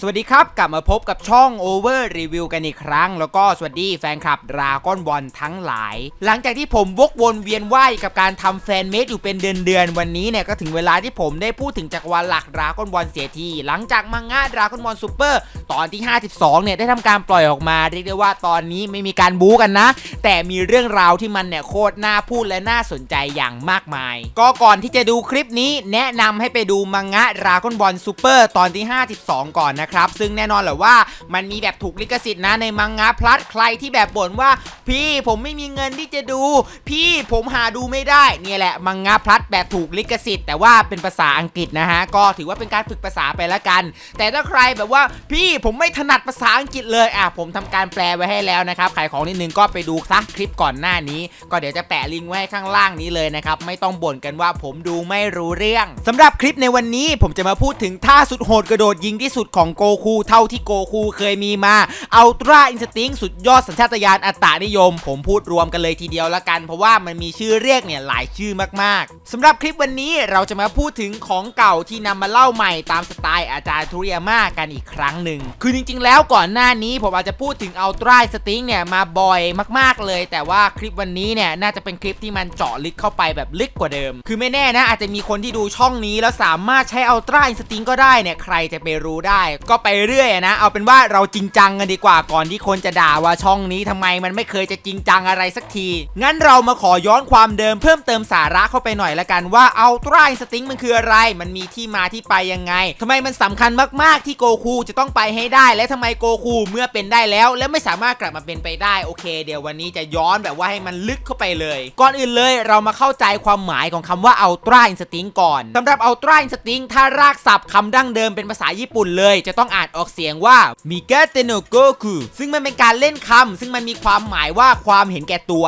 สวัสดีครับ กลับมาพบกับช่อง Over Review กันอีกครั้ง แล้วก็สวัสดีแฟนคลับดราก้อนบอลทั้งหลาย หลังจากที่ผมวกวนเวียนว่ายกับการทำแฟนเมดอยู่เป็นเดือนๆวันนี้เนี่ยก็ถึงเวลาที่ผมได้พูดถึงจักรวาลหลักดราก้อนบอลเสียที หลังจากมังงะดราก้อนบอลซูเปอร์ตอนที่ 52 เนี่ยได้ทำการปล่อยออกมาเรียกได้ว่าตอนนี้ไม่มีการบู๊กันนะ แต่มีเรื่องราวที่มันเนี่ยโคตรน่าพูดและน่าสนใจอย่างมากมาย ก็ก่อนที่จะดูคลิปนี้แนะนำให้ไปดูมังงะดราก้อนบอลซูเปอร์ตอนที่ 52 ก่อนนะครับ ซึ่งแน่นอนแหละว่ามันมีแบบถูกลิขสิทธิ์นะในมังงะพลัดใครที่แบบบ่นว่า พี่ผมไม่มีเงินที่จะดู พี่ผมหาดูไม่ได้เนี่ยแหละมังงะพลัดแบบถูกลิขสิทธิ์แต่ว่าเป็นภาษาอังกฤษนะฮะก็ถือว่าเป็นการฝึกภาษาไปละกัน แต่ถ้าใครแบบว่าพี่ผมไม่ถนัดภาษาอังกฤษเลยอะผมทำการแปลไว้ให้แล้วนะครับขายของนิดนึงก็ไปดูซะคลิปก่อนหน้านี้ ก็เดี๋ยวจะแปะลิงก์ไว้ให้ข้างล่างนี้เลยนะครับไม่ต้องบ่นกันว่าผมดูไม่รู้เรื่องสำหรับคลิปในวันนี้ผมจะมาพูดถึงท่าสุดโหดกระโดดยิงที่สุดของโกคูเท่าที่โกคูเคยมีมาอัลตร้าอินสติ้งสุดยอดสัญชาตญาณอัตตานิยม ผมพูดรวมกันเลยทีเดียวละกัน เพราะว่ามันมีชื่อเรียกเนี่ยหลายชื่อมากๆสำหรับคลิปวันนี้เราจะมาพูดถึงของเก่าที่นำมาเล่าใหม่ตามสไตล์อาจารย์ทุเรียมากันอีกครั้งหนึ่ง คือจริงๆ แล้วก่อนหน้านี้ผมอาจจะพูดถึงอัลตร้าสติ้งเนี่ยมาบ่อยมากๆเลย แต่ว่าคลิปวันนี้เนี่ยน่าจะเป็นคลิปที่มันเจาะลึกเข้าไปแบบลึกกว่าเดิม คือไม่แน่นะอาจจะมีคนที่ดูช่องนี้แล้วสามารถใช้อัลตร้าสติ้งก็ได้เนี่ยใครจะไปรู้ได้ก็ไปเรื่อยนะ เอาเป็นว่าเราจริงจังกันดีกว่าก่อนที่คนจะด่าว่าช่องนี้ทำไมมันไม่เคยจะจริงจังอะไรสักที งั้นเรามาขอย้อนความเดิมเพิ่มเติมสาระเข้าไปหน่อยละกันว่าอัลตร้าสติ้งมันคืออะไร มันมีที่มาที่ไปยังไงทำไมมันสำคัญมากๆที่โกคูจะต้องไปให้ได้ และทำไมโกคูเมื่อเป็นได้แล้ว และไม่สามารถกลับมาเป็นไปได้โอเค เดี๋ยววันนี้จะย้อนแบบว่าให้มันลึกเข้าไปเลย ก่อนอื่นเลยเรามาเข้าใจความหมายของคำว่าอัลตร้าสติ้งก่อนสำหรับอัลตร้าสติ้งถ้ารากศัพท์คำดั้งเดิมเป็นภาษาญี่ปุ่นเลยจะต้องอ่านออกเสียงว่ามิกาเตโนโกคุซึ่งมันเป็นการเล่นคำซึ่งมันมีความหมายว่าความเห็นแก่ตัว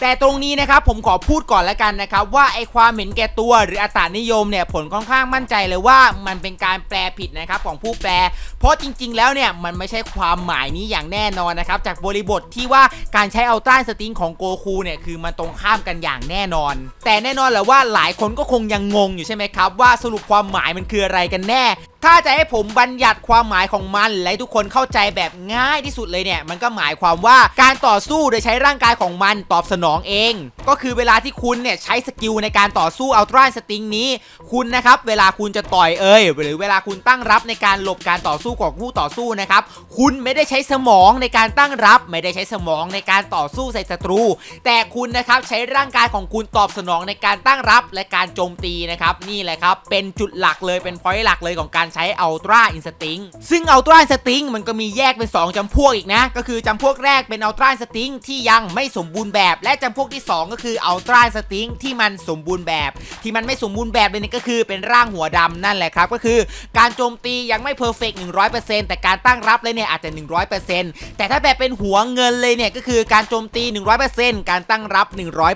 แต่ตรงนี้นะครับผมขอพูดก่อนแล้วกันนะครับว่าไอความเห็นแก่ตัวหรืออัตตานิยมเนี่ยผลค่อนข้างมั่นใจเลยว่ามันเป็นการแปลผิดนะครับของผู้แปล เพราะจริง ๆ แล้วเนี่ยมันไม่ใช่ความหมายนี้อย่างแน่นอนนะครับจากบริบทที่ว่าการใช้อัลต้าสติงของโกคูเนี่ยคือมันตรงข้ามกันอย่างแน่นอน แต่แน่นอนแหละว่าหลายคนก็คงยังงงอยู่ใช่ไหมครับว่าสรุปความหมายมันคืออะไรกันแน่ถ้าจะให้ผมบัญญัติความหมายของมัน และให้ทุกคนเข้าใจแบบง่ายที่สุดเลยเนี่ยมันก็หมายความว่าการต่อสู้โดยใช้ร่างกายของมันตอบสนองเอง ก็คือเวลาที่คุณเนี่ยใช้สกิลในการต่อสู้อัลตร้าสติงนี้ คุณนะครับเวลาคุณจะต่อยเอ่ยหรือเวลาคุณตั้งรับในการหลบการต่อสู้ของผู้ต่อสู้นะครับคุณไม่ได้ใช้สมองในการตั้งรับ ไม่ได้ใช้สมองในการต่อสู้ใส่ศัตรู แต่คุณนะครับใช้ร่างกายของคุณตอบสนองในการตั้งรับและการโจมตีนะครับนี่แหละครับเป็นจุดหลักเลยเป็นพอยต์หลักเลยของการใช้อัลตร้าอินสติงซึ่งอัลตร้าอินสติงมันก็มีแยกเป็น 2จำพวกอีกนะ ก็คือจำพวกแรกเป็นอัลตร้าอินสติงที่ยังไม่สมบูรณ์แบบและจำพวกที่ 2 ก็คืออัลตร้าสติงที่มันสมบูรณ์แบบ ที่มันไม่สมบูรณ์แบบเลยนี่ก็คือเป็นร่างหัวดำนั่นแหละครับ ก็คือการโจมตียังไม่เพอร์เฟกต์100%แต่การตั้งรับเลยเนี่ยอาจจะ100%แต่ถ้าแบบเป็นหัวเงินเลยเนี่ยก็คือการโจมตี100%การตั้งรับ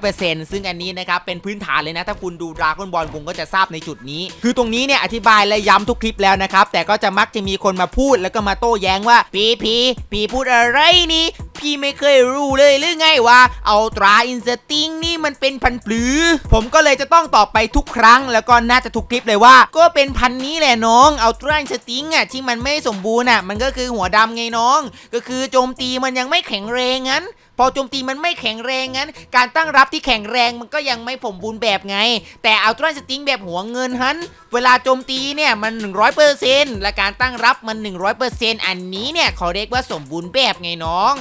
100%ซึ่งอันนี้นะครับเป็นพื้นฐานเลยนะถ้าคุณดูดราก้อนบอลคุณก็จะทราบในจุดนี้ คือตรงนี้เนี่ยอธิบายและย้ำทุกคลิปแล้วนะครับแต่ก็จะมักจะมีคนมาพูดแล้วก็มาโต้แย้งว่าปีพีปีพูดอะไรนี่ พี่ไม่เคยรู้เลยหรือไงว่าเอาตราอินสติ้งนี่มันเป็นพันปลือ ผมก็เลยจะต้องตอบไปทุกครั้ง แล้วก็น่าจะทุกคลิปเลยว่า ก็เป็นพันนี้แหละน้องเอาตราอินสติ้งอะที่มันไม่สมบูรณ์อะมันก็คือหัวดำไงน้อง ก็คือโจมตีมันยังไม่แข็งแรงงั้น พอโจมตีมันไม่แข็งแรงงั้น การตั้งรับที่แข็งแรงมันก็ยังไม่ผมบูรณ์แบบไง แต่อัลตร้าสติงแบบหัวเงินฮันเวลาโจมตีเนี่ยมัน 100%และการตั้งรับมัน 100%อันนี้เนี่ยเขาเรียกว่าสมบูรณ์แบบไงน้อง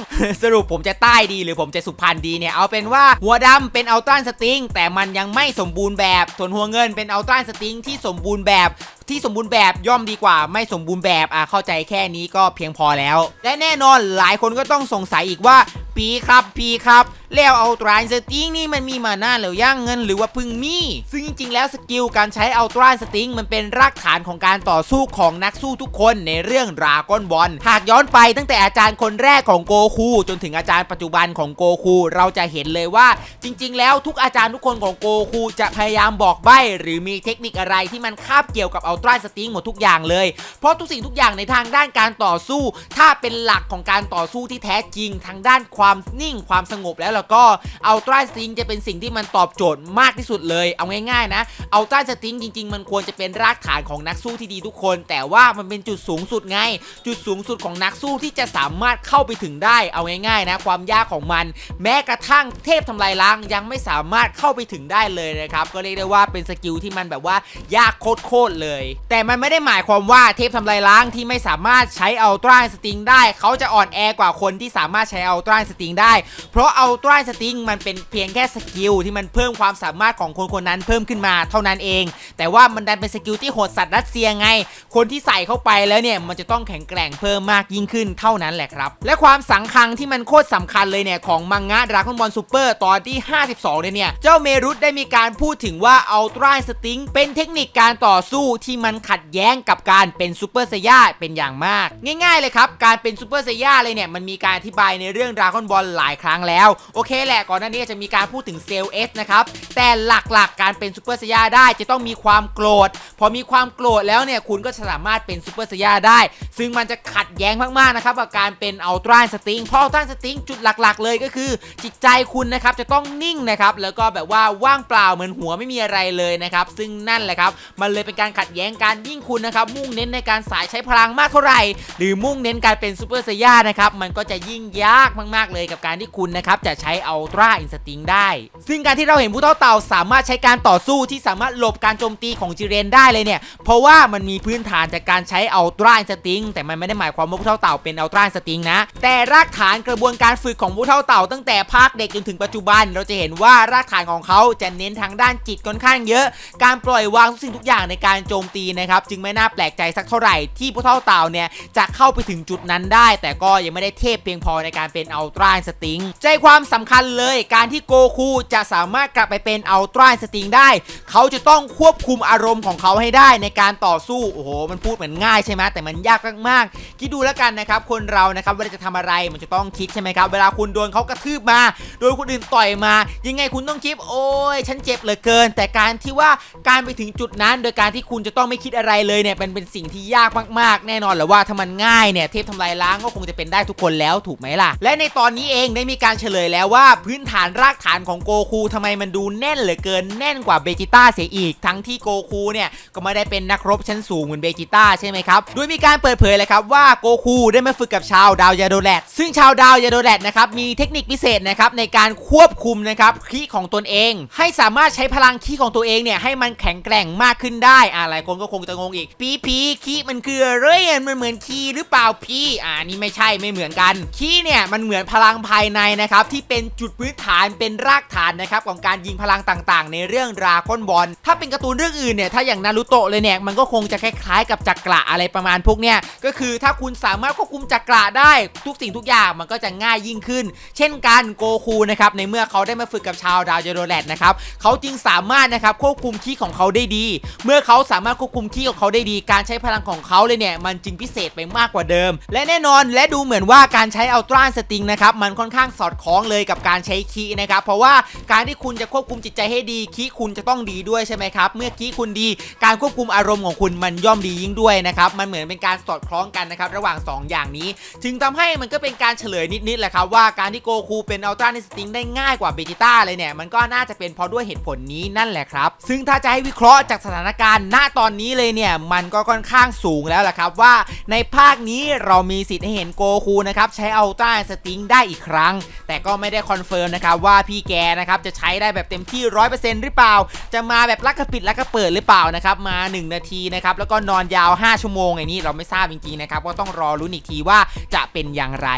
สรุปผมจะใต้ดีหรือผมจะสุพรรณดีเนี่ยเอาเป็นว่าหัวดำเป็นอัลตร้าสติงแต่มันยังไม่สมบูรณ์แบบส่วนหัวเงินเป็นอัลตร้าสติงที่สมบูรณ์แบบที่สมบูรณ์แบบย่อมดีกว่าไม่สมบูรณ์แบบอะเข้าใจแค่นี้ก็เพียงพอแล้ว และแน่นอนหลายคนก็ต้องสงสัยอีกว่าปีครับปีครับ แล้วเอาตราสติงนี่มันมีมานานแล้วย่างเงินหรือว่าพึ่งมีซึ่งจริงๆ แล้วสกิลการใช้อัลตราสติงมันเป็นรากฐานของการต่อสู้ของนักสู้ทุกคนในเรื่องราก้อนบอลหากย้อนไปตั้งแต่อาจารย์คนแรกของโกคู จนถึงอาจารย์ปัจจุบันของโกคูเราจะเห็นเลยว่า จริง ๆ แล้วทุกอาจารย์ทุกคนของโกคูจะพยายามบอกใบ้หรือมีเทคนิคอะไรที่มันคาบเกี่ยวกับอัลตราสติงหมดทุกอย่างเลย เพราะทุกสิ่งทุกอย่างในทางด้านการต่อสู้ ถ้าเป็นหลักของการต่อสู้ที่แท้จริงทางด้านความความนิ่งความสงบแล้วแล้วก็เอัลตราสติงจะเป็นสิ่งที่มันตอบโจทย์มากที่สุดเลย เอาง่ายๆนะเอัลตราสติงจริง ๆ มันควรจะเป็นรากฐานของนักสู้ที่ดีทุกคน แต่ว่ามันเป็นจุดสูงสุดไง จุดสูงสุดของนักสู้ที่จะสามารถเข้าไปถึงได้ เอาง่ายๆนะความยากของมัน แม้กระทั่งเทพทำลายล้างยังไม่สามารถเข้าไปถึงได้เลยนะครับก็เรียกได้ว่าเป็นสกิลที่มันแบบว่ายากโคตรๆเลย แต่มันไม่ได้หมายความว่าเทพทำลายล้างที่ไม่สามารถใช้อัลตร้าสติงได้ เขาจะอ่อนแอกว่าคนที่สามารถใช้อัลตร้าสติงได้ เพราะอัลตร้าสติงมันเป็นเพียงแค่สกิลที่มันเพิ่มความสามารถของคนคนนั้นเพิ่มขึ้นมาเท่านั้นเอง แต่ว่ามันดันเป็นสกิลที่โหดสัตว์รัสเซียไง คนที่ใส่เข้าไปแล้วเนี่ยมันจะต้องแข็งแกร่งเพิ่มมากยิ่งขึ้นเท่านั้นแหละครับ และความสังคังที่มันโคตรสำคัญเลยเนี่ยของมังงะดราก้อนบอลซูเปอร์ตอนที่ 52เนี่ยเนี่ยเจ้าเมรุตได้มีการพูดถึงว่าอัลตร้าสติงเป็นเทคนิคการต่อสู้ที่มันขัดแย้งกับการเป็นซูเปอร์ไซย่าเป็นอย่างมาก ง่าย ๆเลยครับการเป็นซูเปอร์ไซย่าเลยเนี่ยมันมีการอธิบายในเรื่องดราก้อนบอลหลายครั้งแล้ว โอเคแหละก่อนหน้านี้จะมีการพูดถึงเซลเอสนะครับ แต่หลักๆการเป็นซูเปอร์ไซย่าได้จะต้องมีความโกรธ พอมีความโกรธแล้วเนี่ยคุณก็สามารถเป็นซูเปอร์ไซย่าได้ ซึ่งมันจะขัดแย้งมากๆนะครับกับการเป็นอัลตร้าสติงเพราะอัลตร้าสติงจุดหลักๆ เลยก็คือ จิตใจคุณนะครับจะต้องนิ่งนะครับแล้วก็แบบว่าว่างเปล่าเหมือนหัวไม่มีอะไรเลยนะครับซึ่งนั่นแหละครับมันเลยเป็นการขัดแย้งการยิ่งคุณนะครับมุ่งเน้นในการสายใช้พลังมากเท่าไหร่ หรือมุ่งเน้นการเป็นซูเปอร์ไซย่านะครับมันก็จะยิ่งยากมากๆเลยกับการที่คุณนะครับจะใช้อัลตร้าอินสติงได้ ซึ่งการที่เราเห็นผู้เท่าเต่าสามารถใช้การต่อสู้ที่สามารถหลบการโจมตีของจิเรนได้เลยเนี่ย เพราะว่ามันมีพื้นฐานจากการใช้อัลตร้าอินสติงแต่มันไม่ได้หมายความว่าผู้เท่าเต่าเป็นอัลตร้าอินสติงนะ แต่รากฐานกระบวนการฝึกของผู้เท่าเต่าตั้งแต่ภาคเด็กจนถึงปัจจุบัน เราจะเห็นว่ารากฐานของเขาจะเน้นทางด้านจิตค่อนข้างเยอะ การปล่อยวางทุกสิ่งทุกอย่างในการโจมตีนะครับจึงไม่น่าแปลกใจสักเท่าไหร่ที่ผู้เท่าเต่าเนี่ยจะเข้าไปถึงจุดนั้นได้ แต่ก็ยังไม่ได้เทพเพียงพอในการเป็นอัลตราสติงใจความสำคัญเลยการที่โกคูจะสามารถกลับไปเป็นอัลตร้าสติงได้ เขาจะต้องควบคุมอารมณ์ของเขาให้ได้ในการต่อสู้ โอ้โห มันพูดเหมือนง่ายใช่ไหมแต่มันยากมากๆคิดดูแล้วกันนะครับ คนเรานะครับเวลาจะทำอะไรมันจะต้องคิดใช่ไหมครับ เวลาคุณโดนเขากระทืบมา โดนคนอื่นต่อยมา ยังไงคุณต้องคิด โอ้ยฉันเจ็บเหลือเกิน แต่การที่ว่าการไปถึงจุดนั้น โดยการที่คุณจะต้องไม่คิดอะไรเลยเนี่ยเป็นเป็นสิ่งที่ยากมากๆ แน่นอนแหละว่าถ้ามันง่ายเนี่ยเทพทำลายล้างก็คงจะเป็นได้ทุกคนแล้วถูกไหมล่ะ และในตอนนี้เองได้มีการเฉลยแล้วว่าพื้นฐานรากฐานของโกคูทำไมมันดูแน่นเหลือเกินแน่นกว่าเบจิต้าเสียอีก ทั้งที่โกคูเนี่ยก็ไม่ได้เป็นนักรบชั้นสูงเหมือนเบจิต้าใช่ไหมครับโดยมีการเปิดเผยเลยครับว่าโกคูได้มาฝึกกับชาวดาวยาโดแลดซึ่งชาวดาวยาโดแลดนะครับมีเทคนิคพิเศษนะครับในการควบคุมนะครับคีของตนเอง ให้สามารถใช้พลังคีของตัวเองเนี่ยให้มันแข็งแกร่งมากขึ้นได้อ่าหลายคนก็คงจะงงอีกปีปีคีมันคืออะไรอะมันเหมือนคีหรือเปล่าพี่อ่านี่ไม่ใช่ไม่เหมือนกันคีเนี่ยมันเหมือนพลังภายในนะครับที่เป็นจุดพื้นฐานเป็นรากฐานนะครับของการยิงพลังต่างๆ ในเรื่องราก้นบอลถ้าเป็นการ์ตูนเรื่องอื่นเนี่ยถ้าอย่างนารูโตะเลยเนี่ยมันก็คงจะคล้ายๆ กับจักระอะไรประมาณพวกเนี้ยก็คือถ้าคุณสามารถควบคุมจักระได้ทุกสิ่งทุกอย่างมันก็จะง่ายยิ่งขึ้น เช่นกันโกคูนะครับในเมื่อเขาได้มาฝึกกับชาวดาวเจโรแลดนะครับเขาจึงสามารถนะครับควบคุมคีของเขาได้ดี เมื่อเขาสามารถควบคุมคีของเขาได้ดี การใช้พลังของเขาเลยเนี่ยมันจึงพิเศษไปมากกว่าเดิม และแน่นอนและดูเหมือนว่าการใช้อัลตร้าสติงนะครับมันค่อนข้างสอดคล้องเลยกับการใช้คีนะครับเพราะว่าการที่คุณจะควบคุมจิตใจให้ดีคีคุณจะต้องดีด้วยใช่ไหมครับเมื่อคีคุณดี การควบคุมอารมณ์ของคุณมันย่อมดียิ่งด้วยนะครับมันเหมือนเป็นการสอดคล้องกันนะครับระหว่าง 2 อย่างนี้จึงทำให้มันก็เป็นการเฉลยนิดๆแหละครับว่าการที่โกคูเป็นอัลตร้าในสติงได้ง่ายกว่าเบจิต้าเลยเนี่ยมันก็น่าจะเป็นเพราะด้วยเหตุผลนี้นั่นแหละครับ ซึ่งถ้าจะให้วิเคราะห์จากสถานการณ์ณตอนนี้เลยเนี่ยมันก็ค่อนข้างสูงแล้วแหละครับว่าในภาคนี้เรามีสิทธิ์ให้เห็นโกคูนะครับใช้อัลตร้าสติงได้อีกครั้ง แต่ก็ไม่ได้คอนเฟิร์มนะครับว่าพี่แกนะครับจะใช้ได้แบบเต็มที่100%หรือเปล่า จะมาแบบลักกระปิดลักกระเปิดหรือเปล่านะครับมา 1 นาทีนะครับแล้วก็นอนยาว 5 ชั่วโมงไอ้นี่เราไม่ทราบจริงๆนะครับก็ต้องรอรุ้นอีกทีว่าจะเป็นอย่างไร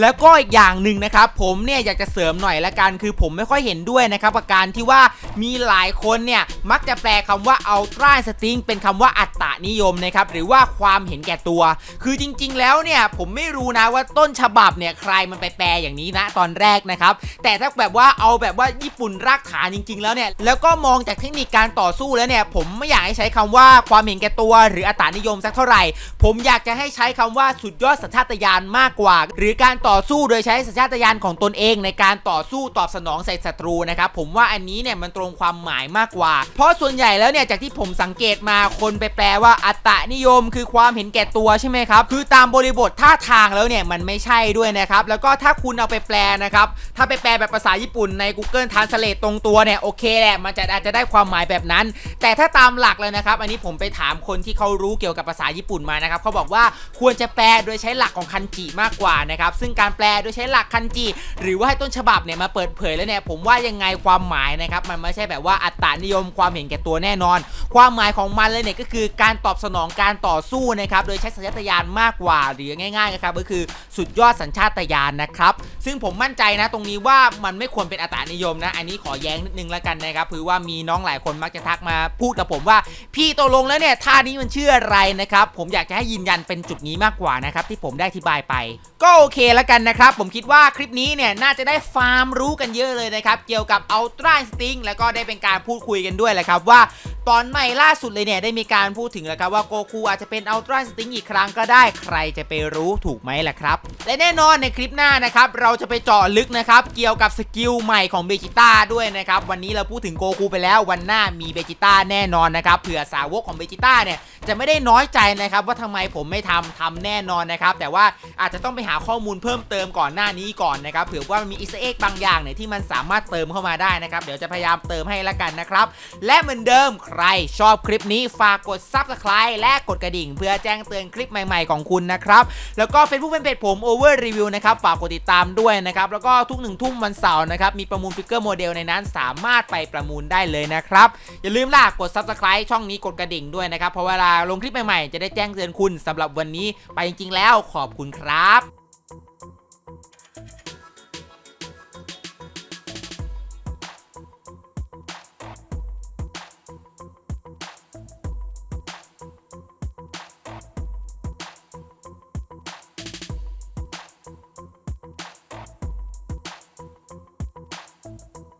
แล้วก็อีกอย่างหนึ่งนะครับผมเนี่ยอยากจะเสริมหน่อยละกันคือผมไม่ค่อยเห็นด้วยนะครับกับการที่ว่ามีหลายคนเนี่ยมักจะแปลคำว่าอัลตร้าสติงเป็นคำว่าอัตตนิยมนะครับหรือว่าความเห็นแก่ตัว คือจริง ๆ แล้วเนี่ยผมไม่รู้นะว่าต้นฉบับเนี่ยใครมันไปแปลอย่างนี้นะตอนแรกนะครับ แต่ถ้าแบบว่าเอาแบบว่าญี่ปุ่นรากฐานจริง ๆ แล้วเนี่ย แล้วก็มองจากเทคนิคการต่อสู้แล้วเนี่ย ผมไม่อยากให้ใช้คำว่าความเห็นแก่ตัว หรืออัตตนิยมสักเท่าไหร่ ผมอยากจะให้ใช้คำว่าสุดยอดสัญชาตญาณมากกว่า หรือการต่อสู้โดยใช้สัญชาตญาณของตนเองในการต่อสู้ตอบสนองใส่ศัตรูนะครับผมว่าอันนี้เนี่ยมันตรงความหมายมากกว่า เพราะส่วนใหญ่แล้วเนี่ยจากที่ผมสังเกตมาคนไปแปลว่าอัตตนิยม คือความเห็นแก่ตัวใช่ไหมครับคือตามบริบทท่าทางแล้วเนี่ยมันไม่ใช่ด้วยนะครับแล้วก็ถ้าคุณเอาไปแปลนะครับ ถ้าไปแปลแบบภาษาญี่ปุ่นใน Google Translate ตรงตัวเนี่ยโอเคแหละ มันจะอาจจะได้ความหมายแบบนั้น แต่ถ้าตามหลักเลยนะครับ อันนี้ผมไปถามคนที่เขารู้เกี่ยวกับภาษาญี่ปุ่นมานะครับเขาบอกว่าควรจะแปลโดยใช้หลักของคันจิมากกว่านะครับ ซึ่งการแปลโดยใช้หลักคันจิ หรือว่าให้ต้นฉบับเนี่ยมาเปิดเผยแล้วเนี่ยผมว่ายังไงความหมายนะครับมันไม่ใช่แบบว่าอัตตานิยมความเห็นแก่ตัวแน่นอน ความหมายของมันเลยเนี่ยก็คือการตอบสนองการต่อสู้นะครับโดยใช้สัญชาตญาณมากกว่าหรือง่ายๆนะครับก็คือสุดยอดสัญชาตญาณนะครับซึ่งผมมั่นใจนะตรงนี้ว่ามันไม่ควรเป็นอัตตานิยมนะ อันนี้ขอแย้งนิดนึงแล้วกันนะครับคือว่ามีน้องหลายคนมักจะทักมาพูดกับผมว่า พี่ตกลงแล้วเนี่ยท่านี้มันชื่ออะไรนะครับผมอยากจะให้ยืนยันเป็นจุดนี้มากกว่านะครับที่ผมได้อธิบายไป ก็โอเคแล้วกันนะครับ ผมคิดว่าคลิปนี้เนี่ยน่าจะได้ฟาร์มรู้กันเยอะเลยนะครับ เกี่ยวกับ Ultra Instinct แล้วก็ได้เป็นการพูดคุยกันด้วยแหละครับว่าตอนใหม่ล่าสุดเลยเนี่ยได้มีการพูดถึงแล้วครับว่าโกคูอาจจะเป็น Ultra Instinct อีกครั้งก็ได้ใครจะไปรู้ถูกไหมล่ะครับ และแน่นอนในคลิปหน้านะครับเราจะไปเจาะลึกนะครับเกี่ยวกับสกิลใหม่ของเบจิต้าด้วยนะครับวันนี้เราพูดถึงโกคูไปแล้ววันหน้ามีเบจิต้าแน่นอนนะครับเผื่อสาวกของเบจิต้าเนี่ยจะไม่ได้น้อยใจนะครับว่าทำไมผมไม่ทำทำแน่นอนนะครับแต่ว่าอาจจะต้องไปหาข้อมูลเพิ่มเติมก่อนหน้านี้ก่อนนะครับเผื่อว่ามันมีอิสเอ็กบางอย่างเนี่ยที่มันสามารถเติมเข้ามาได้นะครับเดี๋ยวจะพยายามเติมให้ละกันนะครับ และเหมือนเดิมใครชอบคลิปนี้ฝากกด Subscribe และกดกระดิ่ง เพื่อแจ้งเตือนคลิปใหม่ๆของคุณนะครับแล้วก็ Facebook เป็นเพจผม Over Review นะครับฝากกดติดตามด้วยนะครับแล้วก็ทุกหนึ่งทุ่มวันเสาร์นะครับมีประมูลฟิกเกอร์โมเดลในนั้นสามารถไปประมูลได้เลยนะครับอย่าลืมล่ะกด Subscribe ช่องนี้กดกระดิ่งด้วยนะครับเพราะเวลาลงคลิปใหม่ๆ จะได้แจ้งเตือนคุณสำหรับวันนี้ไปจริงๆแล้วขอบคุณครับ